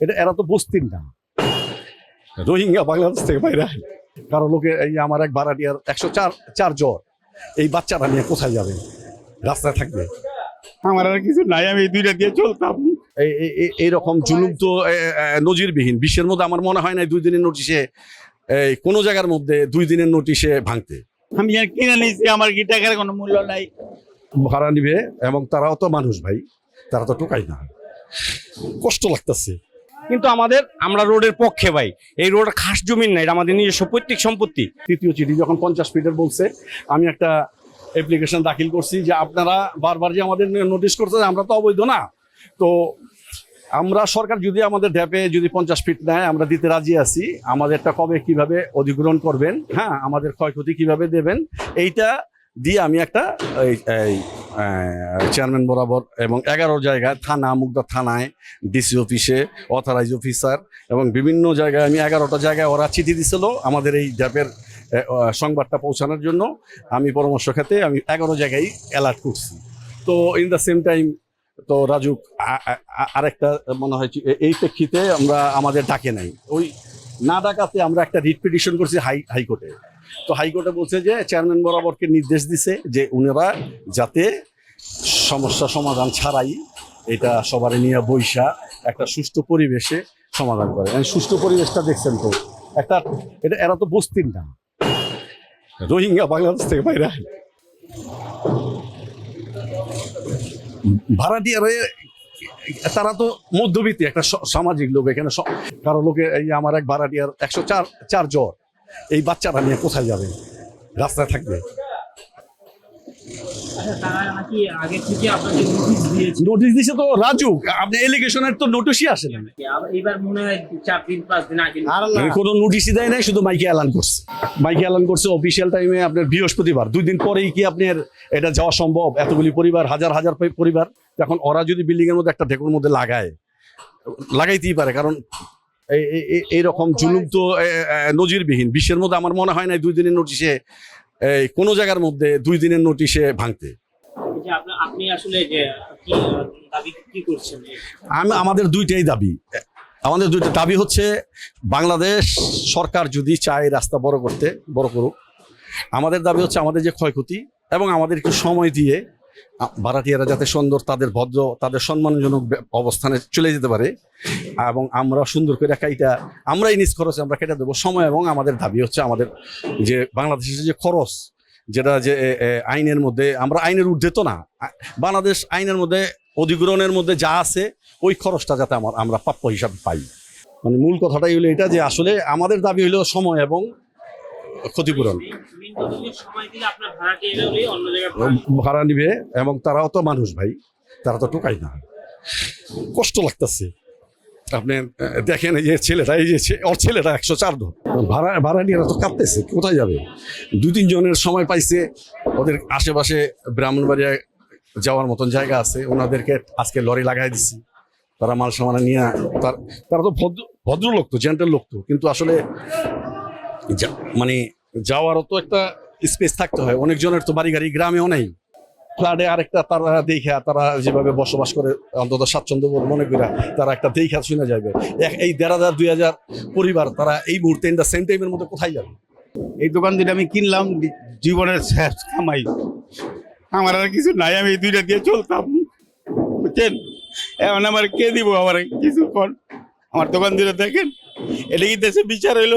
এটা এরা তো বস্তির না। রোহিঙ্গা বাংলাদেশ থেকে বাইরে আয়। কারও লোকে এই আমার এক ভাড়াটিয়ার একশো চার চার জ্বর। এই বাচ্চারা নিয়ে কোথায় যাবে? রাস্তায় থাকবে। আমার আর কিছু নাই আমি এই দুইটা দিয়ে চলতাম। এই এই- এই- এইরকম জুলুম তো নজিরবিহীন। বিশ্বের মধ্যে আমার মনে হয় না দুই দিনের নোটিশে এই কোনো জায়গার মধ্যে দুই দিনের নোটিশে ভাঙতে। আমি আর কিনে নিয়েছি আমার কি টাকার কোনো মূল্য নাই। ভাড়া নিবে এবং তারাও তো মানুষ ভাই তারা তো টোকাই না। কষ্ট লাগতেছে। কিন্তু আমাদের, আমরা রোডের পক্ষে ভাই। এই রোড খাস জমিন না, এটা আমাদের নিজস্ব পৈতৃক সম্পত্তি। তৃতীয় চিঠি যখন পঞ্চাশ ফিটের বলছে, আমি একটা অ্যাপ্লিকেশন দাখিল করছি যে আপনারা বারবার যে আমাদের নোটিশ করছে, আমরা তো অবৈধ না। তো আমরা সরকার যদি আমাদের ড্যাপে যদি পঞ্চাশ ফিট নেয়, আমরা দিতে রাজি আছি। আমাদেরটা কবে কীভাবে অধিগ্রহণ করবেন হ্যাঁ আমাদের ক্ষয়ক্ষতি কীভাবে দেবেন, এইটা দিয়ে আমি একটা চেয়ারম্যান বরাবর এবং এগারো জায়গায় থানা মুগদা থানায় ডিসি অফিসে অথরাইজ অফিসার এবং বিভিন্ন জায়গায় আমি এগারোটা জায়গায় ওরা চিঠি দিছিল আমাদের এই আহ, সংবাদটা পৌঁছানোর জন্য। আমি পরামর্শ খাতে আমি এগারো জায়গায় অ্যালার্ট করছি। তো ইন দ্য সেম টাইম তো রাজু আ- আ- আ- আরেকটা মনে হয় এই প্রেক্ষিতে আমরা আমাদের ডাকে নাই। ওই না ডাকাতে আমরা একটা রিট পিটিশন করছি হাই হাইকোর্টে। তো হাইকোর্টে বলছে যে চেয়ারম্যান বরাবরকে নির্দেশ দিছে যে উনারা যাতে সমস্যা সমাধান ছাড়াই এটা সবার নিয়ে বৈশা একটা সুস্থ পরিবেশে সমাধান করে। সুষ্ঠু পরিবেশটা দেখছেন তো, একটা এটা এরা তো বস্তির না। রোহিঙ্গা বাংলাদেশ থেকে বাইরে। ভাড়াটিয়ারে তারা তো মধ্যবিত্তি, একটা সামাজিক লোক এখানে কারও লোকে এই আমার এক ভাড়াটিয়ার একশো চার চার জ্বর। এই বাচ্চারা নিয়ে কোথায় যাবে? রাস্তায় থাকবে। নোটিশ দিয়েছে। দিছে তো রাজু আপনি এলিগেশনের তো নোটিশই আসে না। এবার মনে হয় চার দিন পাঁচ দিন আগে কোনো নোটিশই দেয় নাই শুধু মাইকে এলান করছে। মাইকে এলান করছে অফিসিয়াল টাইমে আপনার বৃহস্পতিবার। দুই দিন পরেই কি আপনার এটা যাওয়া সম্ভব? এতগুলি পরিবার হাজার হাজার পরিবার এখন ওরা যদি বিল্ডিং এর মধ্যে একটা ঢেকুর মধ্যে লাগায় লাগাইতেই পারে কারণ এই- এই- এই- এইরকম জুলুম তো নজিরবিহীন। বিশ্বের মধ্যে আমার মনে হয় না দুই দিনের নোটিশে এই কোনো জায়গার মধ্যে দুই দিনের নোটিশে ভাঙতে। আপনি আসলে আমি আমাদের দুইটাই দাবি। আমাদের দুইটা দাবি হচ্ছে বাংলাদেশ সরকার যদি চায় রাস্তা বড় করতে বড় করুক আমাদের দাবি হচ্ছে আমাদের যে ক্ষয়ক্ষতি এবং আমাদের একটু সময় দিয়ে ভাড়াটিয়ারা যাতে সুন্দর, তাদের ভদ্র, তাদের সম্মানজনক অবস্থানে চলে যেতে পারে এবং আমরা সুন্দর করে কাইটা আমরাই নিজ খরচে আমরা কেটে দেবো। সময় এবং আমাদের দাবি হচ্ছে আমাদের যে বাংলাদেশের যে খরচ, যেটা যে আইনের মধ্যে, আমরা আইনের ঊর্ধ্বে তো না। বাংলাদেশ আইনের মধ্যে, অধিগ্রহণের মধ্যে যা আছে, ওই খরচটা যাতে আমার, আমরা প্রাপ্য হিসাবে পাই। মানে মূল কথাটাই হলো এটা যে আসলে আমাদের দাবি হলো সময় এবং ক্ষতিপূরণ। ভাড়া নিবে এবং তারাও তো মানুষ ভাই, তারা তো টোকাই না। কষ্ট লাগতেছে। আপনি দেখেন এই যে ছেলেটা, এই যে ওর ছেলেটা একশো চার ধর ভাড়া ভাড়া নিয়ে তো কাঁপতেছে কোথায় যাবে? দু তিনজনের সময় পাইছে, ওদের আশেপাশে ব্রাহ্মণবাড়িয়ায় যাওয়ার মতন জায়গা আছে, ওনাদেরকে আজকে লরি লাগাই দিছি। তারা মাল সামানা নিয়ে, তার, তারা তো ভদ্র, ভদ্রলোক তো জেন্টাল লোক তো, কিন্তু আসলে মানে যাওয়ারও তো একটা স্পেস থাকতে হয়। অনেকজনের তো বাড়ি গাড়ি গ্রামেও নেই। ফ্ল্যাটে আরেকটা তারা দেখে, তারা যেভাবে বসবাস করে, অন্তত স্বাচ্ছন্দ্য বোধ মনে করে তারা একটা দেখা শুনে যাবে এই দেড় হাজার, দুই হাজার পরিবার, তারা এই মুহূর্তে ইন দ্য সেম টাইমের মধ্যে কোথায় যাবে? এই দোকান যেটা আমি কিনলাম জীবনের শেষ কামাই। আমার আর কিছু নাই, আমি এই দুইটা দিয়ে চলতাম। বুঝছেন? এখন আমার কে দিব? আমার কিছু কর আমার দোকান দুটো দেখেন, এটা কি দেশে বিচার হইল?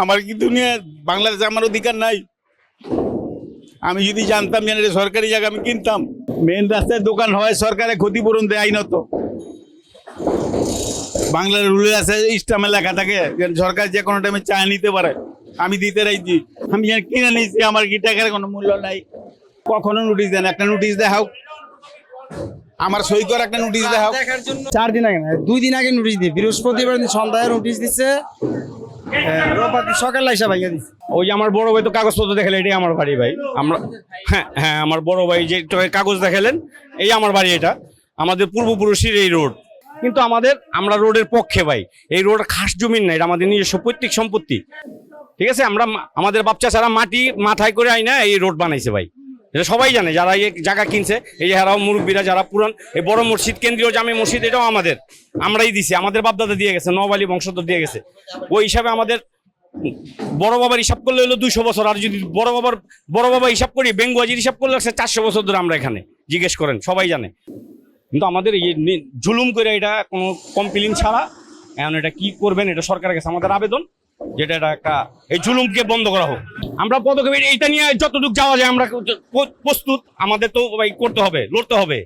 আমার কি দুনিয়া বাংলাদেশে আমার অধিকার নাই? আমি যদি জানতাম যে সরকারি জায়গা আমি কিনতাম মেন রাস্তায় দোকান হয়, সরকারে ক্ষতিপূরণ দেয় আইনত বাংলার রুলে আছে ইস্টামে লেখা থাকে সরকার যে কোনো টাইমে চা নিতে পারে। আমি দিতে রাইছি আমি কিনে নিয়েছি, আমার কি টাকার কোনো মূল্য নাই। কখনো নোটিশ দেন একটা নোটিশ দেখাও। আমার সই করা একটা নোটিশ দেখাও। চার দিন আগে দুই দিন আগে নোটিশ দিয়ে বৃহস্পতিবার সন্ধ্যায় নোটিশ দিচ্ছে সকালে এসে ভাইয়া দিচ্ছে ওই যে আমার বড় ভাই তো কাগজপত্র এটাই আমার বাড়ি ভাই। আমরা হ্যাঁ হ্যাঁ আমার বড় ভাই যে কাগজ দেখালেন এই আমার বাড়ি এটা। আমাদের পূর্বপুরুষের এই রোড। কিন্তু আমাদের আমরা রোডের পক্ষে ভাই। এই রোড খাস জমিন না এটা আমাদের নিজস্ব পৈতৃক সম্পত্তি। ঠিক আছে আমরা আমাদের বাচ্চা ছাড়া মাটি মাথায় করে আই না এই রোড বানাইছে ভাই। এটা সবাই জানে, যারা এই জায়গা কিনছে, এই যে মুরব্বীরা যারা পুরান, এই বড় মসজিদ, কেন্দ্রীয় জামে মসজিদ, এটাও আমাদের। আমরাই দিছি, আমাদের বাপদাদা দিয়ে গেছে নবালি বংশধর দিয়ে গেছে। ওই হিসাবে আমাদের বড় বাবার হিসাব করলে হলো দুইশো বছর, আর যদি বড় বাবার, বড় বাবা হিসাব করি, বেঙ্গুয়াজির হিসাব করলে হচ্ছে চারশো বছর ধরে আমরা এখানে, জিজ্ঞেস করেন, সবাই জানে। কিন্তু আমাদের এই জুলুম করে এটা কোনো কমপ্লেন ছাড়া, এখন এটা কি করবেন, এটা সরকারের কাছে আমাদের আবেদন। যেটা এটা একটা, এই জুলুমকে বন্ধ করা হোক। আমরা পদক্ষেপ এইটা নিয়ে যতটুকু যাওয়া যায় আমরা প্রস্তুত। আমাদের তো করতে হবে, লড়তে হবে।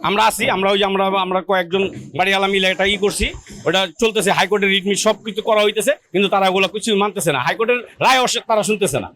আমরা আছি, আমরা ওই যে আমরা আমরা কয়েকজন বাড়িওয়ালা মিলে এটা ই করছি। ওটা চলতেছে, হাইকোর্টের রিটমিট সব কিছু করা হইতেছে, কিন্তু তারা ওগুলো কিছু মানতেছে না। হাইকোর্টের রায় অবশ্য তারা শুনতেছে না।